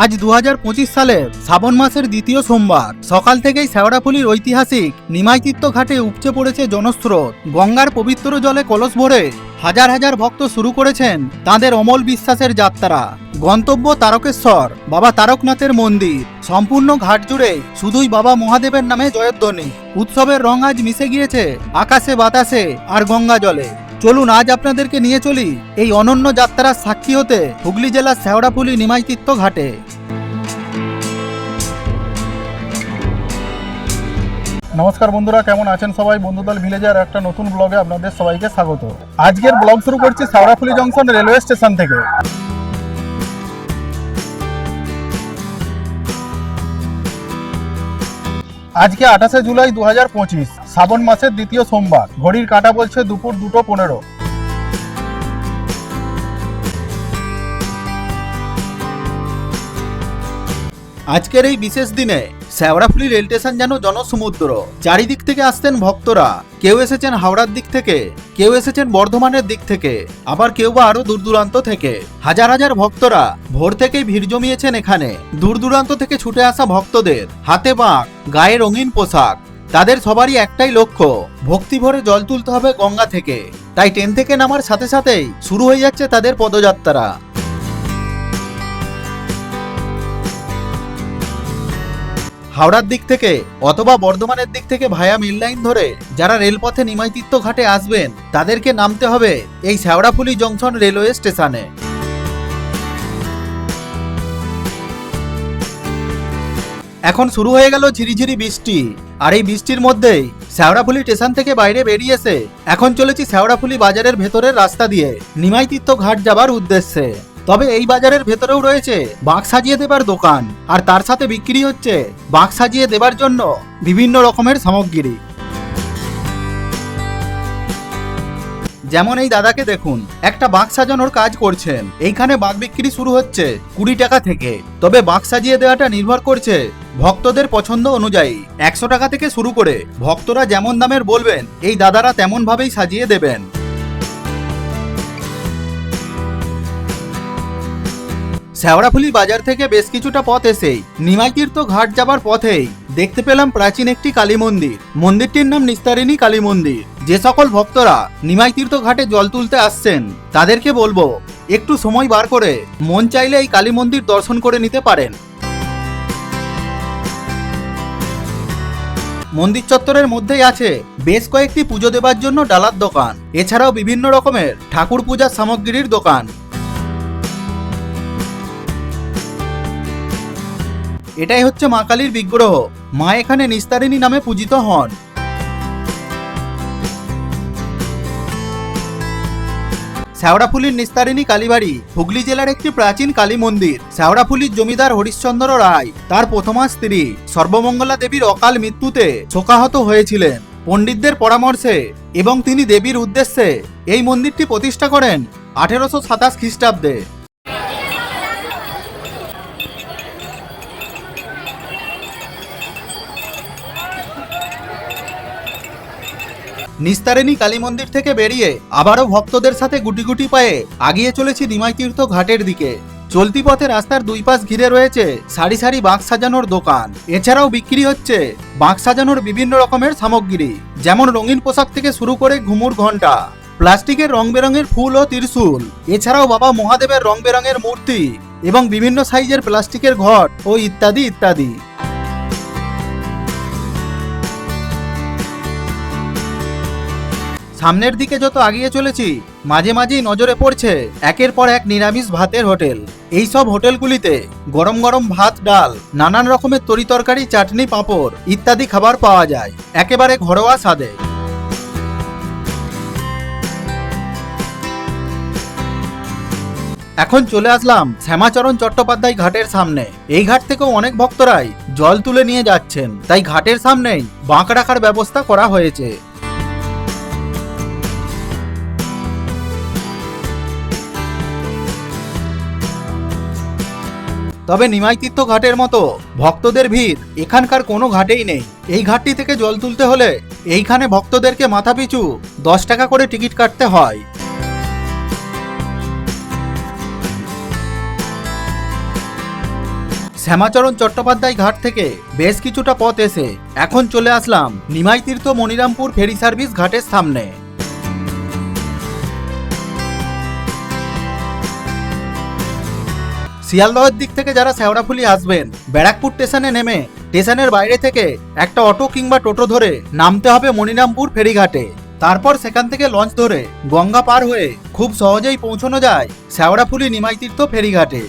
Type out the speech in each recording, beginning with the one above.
আজ দু সালের শ্রাবণ মাসের দ্বিতীয় সোমবার। সকাল থেকেই শেওড়াফুলির ঐতিহাসিক নিমাইতীর্থ ঘাটে উপচে পড়েছে জনস্রোত। গঙ্গার পবিত্র জলে কলস ভরে হাজার হাজার ভক্ত শুরু করেছেন তাঁদের অমল বিশ্বাসের যাত্রা। গন্তব্য তারকেশ্বর, বাবা তারকনাথের মন্দির। সম্পূর্ণ ঘাট জুড়ে শুধুই বাবা মহাদেবের নামে জয়ধ্বনি। উৎসবের রং আজ মিশে গিয়েছে আকাশে বাতাসে আর গঙ্গা জলে। চলুন আজ আপনাদেরকে নিয়ে চলি এই অনন্য যাত্রার সাক্ষী হতে হুগলি জেলার শেওড়াফুলি নিমাইতীর্থ ঘাটে। নমস্কার বন্ধুরা, কেমন আছেন সবাই? বন্ধুদল ভিলেজের একটা নতুন ব্লগে আপনাদের সবাইকে স্বাগত। আজকের ব্লগ শুরু করছি শেওড়াফুলি জংশন রেলওয়ে স্টেশন থেকে। আজকে আঠাশে জুলাই দু হাজার পঁচিশ শ্রাবণ মাসের দ্বিতীয় সোমবার। ঘড়ির কাঁটা বলছে দুপুর দুটো পনেরো। আজকের এই বিশেষ দিনে শেওড়াফুলি রেল স্টেশন যেন জনসমুদ্র। চারিদিক থেকে আসতেন ভক্তরা। কেউ এসেছেন হাওড়ার দিক থেকে, কেউ এসেছেন বর্ধমানের দিক থেকে, আবার কেউ বা আরও দূর দূরান্ত থেকে। হাজার হাজার ভক্তরা ভোর থেকেই ভিড় জমিয়েছেন এখানে। দূর দূরান্ত থেকে ছুটে আসা ভক্তদের, হাতে বাঁক, গায়ে রঙিন পোশাক। তাদের সবারই একটাই লক্ষ্য, ভক্তি ভরে জল তুলতে হবে গঙ্গা থেকে। তাই ট্রেন থেকে নামার সাথে সাথেই শুরু হয়ে যাচ্ছে তাদের পদযাত্রা। হাওড়ার দিক থেকে অথবা বর্ধমানের দিক থেকে ভায়া মিল লাইন ধরে যারা রেলপথে নিমাইতীর্থ ঘাটে আসবেন, তাদেরকে নামতে হবে এই শেওড়াফুলি জংশন রেলওয়ে স্টেশনে। এখন শুরু হয়ে গেল ঝিরিঝিরি বৃষ্টি। আর এই বৃষ্টির মধ্যেই শেওড়াফুলি স্টেশন থেকে বাইরে বেরিয়েছে এখন চলেছি শেওড়াফুলি বাজারের ভেতরের রাস্তা দিয়ে। নিমাইতীর্থ ঘাট যাবার উদ্দেশ্যে। তবে এই বাজারের ভেতরেও রয়েছে বাঁক সাজিয়ে দেবার দোকান। আর তার সাথে বিক্রি হচ্ছে বাঁক সাজিয়ে দেবার জন্য বিভিন্ন রকমের সামগ্রী। যেমন এই দাদাকে দেখুন, একটা বাঁক সাজানোর কাজ করছেন। এইখানে বাঁক বিক্রি শুরু হচ্ছে কুড়ি টাকা থেকে। তবে বাঁক সাজিয়ে দেওয়াটা নির্ভর করছে ভক্তদের পছন্দ অনুযায়ী একশো টাকা থেকে শুরু করে ভক্তরা যেমন দামের বলবেন, এই দাদারা তেমন ভাবেই সাজিয়ে দেবেন। শেওড়াফুলি বাজার থেকে বেশ কিছুটা পথ এসেই নিমাইতীর্থ ঘাট যাবার পথেই দেখতে পেলাম প্রাচীন একটি কালী মন্দির। মন্দিরটির নাম নিস্তারিণী কালী মন্দির। যে সকল ভক্তরা নিমাইতীর্থ ঘাটে জল তুলতে আসছেন, তাদেরকে বলব, একটু সময় বার করে মন চাইলে এই কালী মন্দির দর্শন করে নিতে পারেন। মন্দির চত্বরের মধ্যেই আছে বেশ কয়েকটি পুজো দেবার জন্য ডালার দোকান। এছাড়াও বিভিন্ন রকমের ঠাকুর পূজার সামগ্রীর দোকান। এটাই হচ্ছে মা কালীর বিগ্রহ। মা এখানে নিস্তারিণী নামে পূজিত হন। শেওড়াফুলির নিস্তারিণী কালীবাড়ি, হুগলি জেলার একটি প্রাচীন কালী মন্দির। শ্যাওড়াফুলির জমিদার হরিশ্চন্দ্র রায়, তার প্রথমা স্ত্রী, সর্বমঙ্গলা দেবীর অকাল মৃত্যুতে শোকাহত হয়েছিলেন। পণ্ডিতদের পরামর্শে এবং তিনি দেবীর উদ্দেশ্যে এই মন্দিরটি প্রতিষ্ঠা করেন আঠেরোশো সাতাশ খ্রিস্টাব্দে। নিস্তারিণী কালী মন্দির থেকে বেরিয়ে আবারও ভক্তদের সাথে গুটি গুটি পায়ে আগিয়ে চলেছি নিমাইতীর্থ ঘাটের দিকে। চলতি পথে রাস্তার দুই পাশ ঘিরে রয়েছে সারি সারি বাঁক সাজানোর দোকান। এছাড়াও বিক্রি হচ্ছে বাঁক সাজানোর বিভিন্ন রকমের সামগ্রী, যেমন রঙিন পোশাক থেকে শুরু করে ঘুমুর ঘণ্টা প্লাস্টিকের রং বেরঙের ফুল ও ত্রিশূল। এছাড়াও বাবা মহাদেবের রং বেরঙের মূর্তি এবং বিভিন্ন সাইজের প্লাস্টিকের ঘট ও ইত্যাদি ইত্যাদি। সামনের দিকে যত আগিয়ে চলেছি, মাঝে মাঝেই নজরে পড়ছে একের পর এক নিরামিষ ভাতের হোটেল। এই সব হোটেলগুলিতে গরম গরম ভাত, ডাল, নানান রকমের তরিতরকারি চাটনি, পাঁপড় ইত্যাদি খাবার পাওয়া যায়। একেবারে ঘরোয়া স্বাদে। এখন চলে আসলাম শ্যামাচরণ চট্টোপাধ্যায় ঘাটের সামনে। এই ঘাট থেকেও অনেক ভক্তরাই জল তুলে নিয়ে যাচ্ছেন। তাই ঘাটের সামনেই বাঁক রাখার ব্যবস্থা করা হয়েছে। তবে নিমাইতীর্থ ঘাটের মতো ভক্তদের ভিড় এখানকার কোনো ঘাটেই নেই। এই ঘাটটি থেকে জল তুলতে হলে এইখানে ভক্তদেরকে মাথাপিছু দশ টাকা করে টিকিট কাটতে হয়। শ্যামাচরণ চট্টোপাধ্যায় ঘাট থেকে বেশ কিছুটা পথ এসে এখন চলে আসলাম নিমাই তীর্থ মনিরামপুর ফেরি সার্ভিস ঘাটের সামনে। শিয়ালদহের দিক থেকে যারা শেওড়াফুলি আসবেন, ব্যারাকপুর স্টেশনে নেমে, স্টেশনের বাইরে থেকে একটা অটো কিংবা টোটো ধরে নামতে হবে মনিরামপুর ফেরিঘাটে। তারপর সেখান থেকে লঞ্চ ধরে গঙ্গা পার হয়ে খুব সহজেই পৌঁছানো যায় শেওড়াফুলি নিমাইতীর্থ ফেরিঘাটে।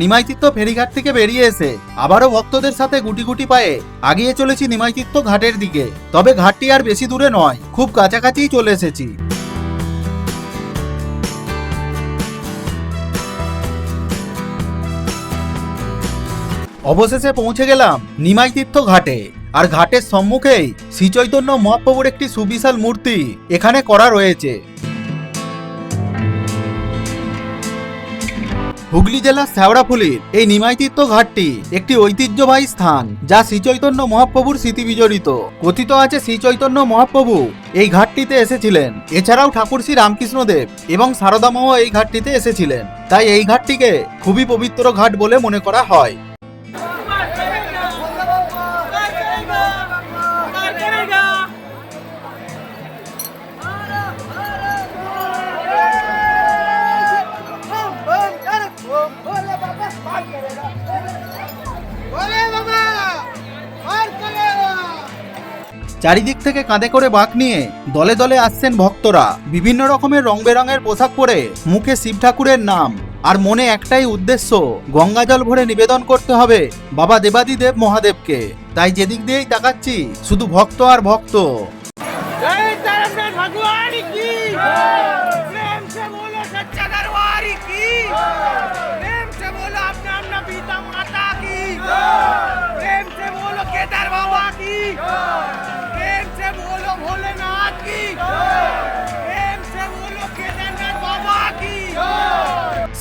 নিমাইতীর্থ ফেরিঘাট থেকে বেরিয়ে এসে আবারও ভক্তদের সাথে গুটি গুটি পায়ে আগিয়ে চলেছি নিমাইতীর্থ ঘাটের দিকে। তবে ঘাটটি আর বেশি দূরে নয়, খুব কাছাকাছিই চলে এসেছি। অবশেষে পৌঁছে গেলাম নিমাইতীর্থ ঘাটে। আর ঘাটের সম্মুখেই শ্রীচৈতন্য মহাপ্রভুর একটি সুবিশাল মূর্তি এখানে করা রয়েছে। হুগলি জেলার শ্যাওড়াফুলির এই নিমাইতীর্থ ঘাটটি একটি ঐতিহ্যবাহী স্থান যা শ্রীচৈতন্য মহাপ্রভুর স্মৃতি বিজড়িত। কথিত আছে শ্রীচৈতন্য মহাপ্রভু এই ঘাটটিতে এসেছিলেন। এছাড়াও ঠাকুর শ্রী রামকৃষ্ণদেব এবং সারদামহ এই ঘাটটিতে এসেছিলেন। তাই এই ঘাটটিকে খুবই পবিত্র ঘাট বলে মনে করা হয়। চারিদিক থেকে কাঁধে করে বাঁক নিয়ে দলে দলে আসছেন ভক্তরা। বিভিন্ন রকমের রং বেরঙের পোশাক পরে মুখে শিব ঠাকুরের নাম আর মনে একটাই উদ্দেশ্য, গঙ্গা জল ভরে নিবেদন করতে হবে বাবা দেবাদিদেব মহাদেবকে। তাই যেদিক দিয়েই তাকাচ্ছি, শুধু ভক্ত আর ভক্ত।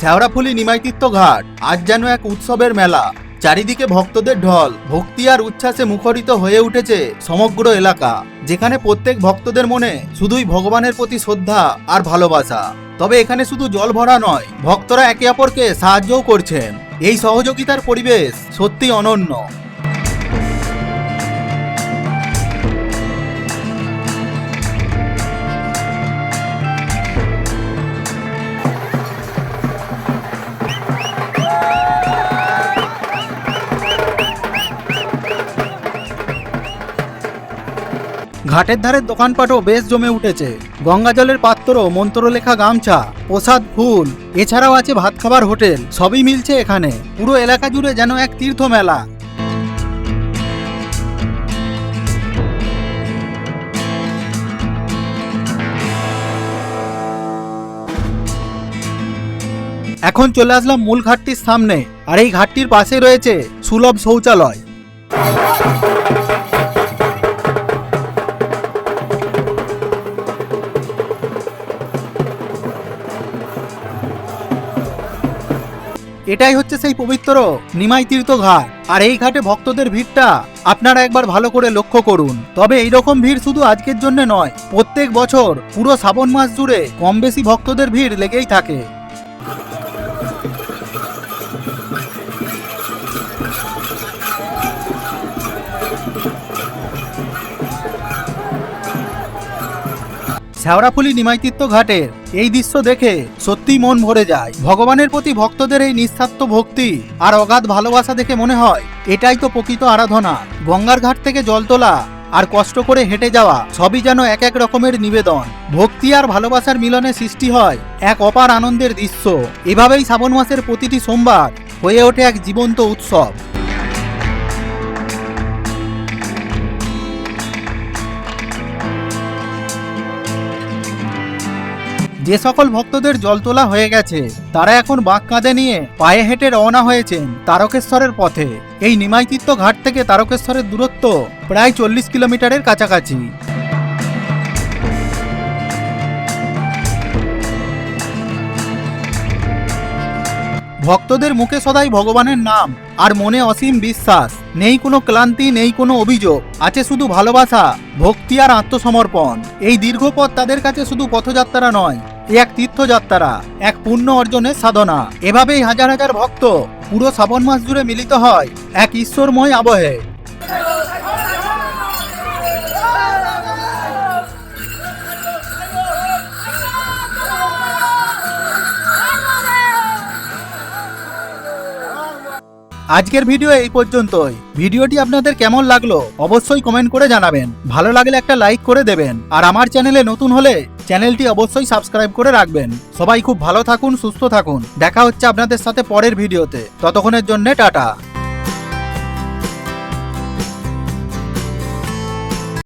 শ্যাওড়াফুলি নিমাইতিত্ব ঘাট। আজ যেন এক উৎসবের মেলা। চারিদিকে ভক্তদের ঢল। ভক্তি আর উচ্ছ্বাসে মুখরিত হয়ে উঠেছে সমগ্র এলাকা। যেখানে প্রত্যেক ভক্তদের মনে শুধুই ভগবানের প্রতি শ্রদ্ধা আর ভালোবাসা। তবে এখানে শুধু জল ভরা নয়, ভক্তরা একে অপরকে সাহায্যও করছেন। এই সহযোগিতার পরিবেশ সত্যি অনন্য। ঘাটের ধারের দোকানপাটও বেশ জমে উঠেছে। গঙ্গা জলের পাত্র মন্ত্রলেখা গামছা, প্রসাদ, ফুল, এছাড়াও আছে ভাত খাবার হোটেল, সবই মিলছে এখানে। পুরো এলাকা জুড়ে যেন এক তীর্থ মেলা এখন চলে আসলাম মূল ঘাটটির সামনে, আর এই ঘাটটির পাশে রয়েছে সুলভ শৌচালয়। এটাই হচ্ছে সেই পবিত্র নিমাই তীর্থ ঘাট। আর এই ঘাটে ভক্তদের ভিড়টা আপনারা একবার ভালো করে লক্ষ্য করুন। তবে এই রকম ভিড় শুধু আজকের জন্য নয়, প্রত্যেক বছর পুরো শ্রাবণ মাস জুড়ে কম বেশি ভক্তদের ভিড় লেগেই থাকে। শ্যাওড়াফুলি নিমাইতিত্ব ঘাটের এই দৃশ্য দেখে সত্যি মন ভরে যায়। ভগবানের প্রতি ভক্তদের এই নিঃস্বার্থ ভক্তি আর অগাধ ভালোবাসা দেখে মনে হয়, এটাই তো প্রকৃত আরাধনা। গঙ্গার ঘাট থেকে জল তোলা আর কষ্ট করে হেঁটে যাওয়া, সবই যেন এক এক রকমের নিবেদন। ভক্তি আর ভালোবাসার মিলনে সৃষ্টি হয় এক অপার আনন্দের দৃশ্য। এভাবেই শ্রাবণ মাসের প্রতিটি সোমবার হয়ে ওঠে এক জীবন্ত উৎসব। যে সকল ভক্তদের জল তোলা হয়ে গেছে, তারা এখন বাঁক কাঁধে নিয়ে পায়ে হেঁটে রওনা হয়েছেন তারকেশ্বরের পথে। এই নিমাইতীর্থ ঘাট থেকে তারকেশ্বরের দূরত্ব প্রায় চল্লিশ কিলোমিটারের কাছাকাছি। ভক্তদের মুখে সদাই ভগবানের নাম আর মনে অসীম বিশ্বাস। নেই কোনো ক্লান্তি, নেই কোনো অভিযোগ, আছে শুধু ভালোবাসা, ভক্তি আর আত্মসমর্পণ। এই দীর্ঘ পথ তাদের কাছে শুধু পথযাত্রা নয় এক তীর্থযাত্রা এক পুণ্য অর্জনের সাধনা। এভাবেই হাজার হাজার ভক্ত পুরো শ্রাবণ মাস জুড়ে মিলিত হয় এক ঈশ্বরময় আবহে। আজকের ভিডিও এই পর্যন্তই। ভিডিওটি আপনাদের কেমন লাগল অবশ্যই কমেন্ট করে জানাবেন। ভালো লাগলে একটা লাইক করে দেবেন। আর আমার চ্যানেলে নতুন হলে চ্যানেলটি অবশ্যই সাবস্ক্রাইব করে রাখবেন। সবাই খুব ভালো থাকুন, সুস্থ থাকুন। দেখা হচ্ছে আপনাদের সাথে পরের ভিডিওতে। ততক্ষণের জন্য টাটা।